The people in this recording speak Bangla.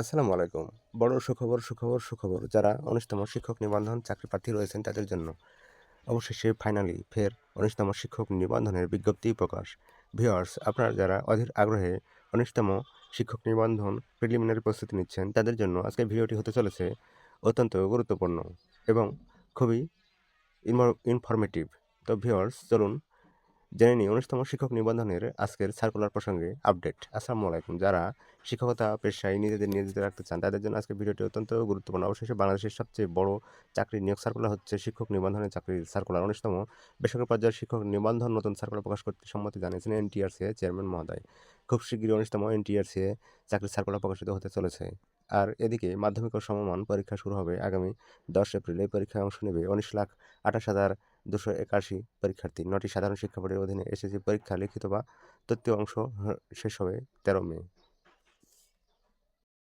আসসালামু আলাইকুম। বড় সুখবর সুখবর সুখবর। যারা উনিশতম শিক্ষক নিবন্ধন চাকরি প্রার্থী রয়েছেন তাদের জন্য। অবশেষে ফাইনালি ফের উনিশতম শিক্ষক নিবন্ধনের বিজ্ঞপ্তি প্রকাশ। ভিওয়ার্স আপনারা যারা অধীর আগ্রহে উনিশতম শিক্ষক নিবন্ধন প্রিলিমিনারি প্রস্তুতি নিচ্ছেন, তাদের জন্য আজকের ভিডিওটি হতে চলেছে অত্যন্ত গুরুত্বপূর্ণ এবং খুবই ইনফরমেটিভ তো ভিওয়ার্স চলুন জেনে নিই, উনিশতম শিক্ষক নিবন্ধনের আজকের সার্কুলার প্রসঙ্গে আপডেট আসসালামু আলাইকুম। যারা শিক্ষকতা পেশায় নিজেদের নিয়োজিত রাখতে চান, তাদের জন্য আজকের ভিডিওটি অত্যন্ত গুরুত্বপূর্ণ। অবশেষে বাংলাদেশের সবচেয়ে বড় চাকরির নিয়োগ সার্কুলার হচ্ছে শিক্ষক নিবন্ধনের চাকরির সার্কুলার উনিশতম বেসরকারি পর্যায়ের শিক্ষক নিবন্ধন নতুন সার্কুলার প্রকাশ করতে সম্মতি জানিয়েছেন এনটিআরসি চেয়ারম্যান মহোদয়। খুব শীঘ্রই উনিশতম এনটিআরসি চাকরির সার্কুলার প্রকাশিত হতে চলেছে। আর এদিকে মাধ্যমিক ও সমমান পরীক্ষা শুরু হবে আগামী দশ এপ্রিল। এই পরীক্ষায় অংশ নেবে উনিশ লাখ আঠাশ হাজার দুশো একাশি পরীক্ষার্থী। নটি সাধারণ শিক্ষা বোর্ডের অধীনে এসএসসি পরীক্ষা লিখিত বা তথ্য অংশ শেষ হবে তেরো মে।